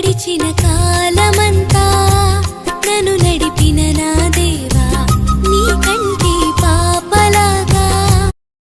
గడిచిన కాలమంతా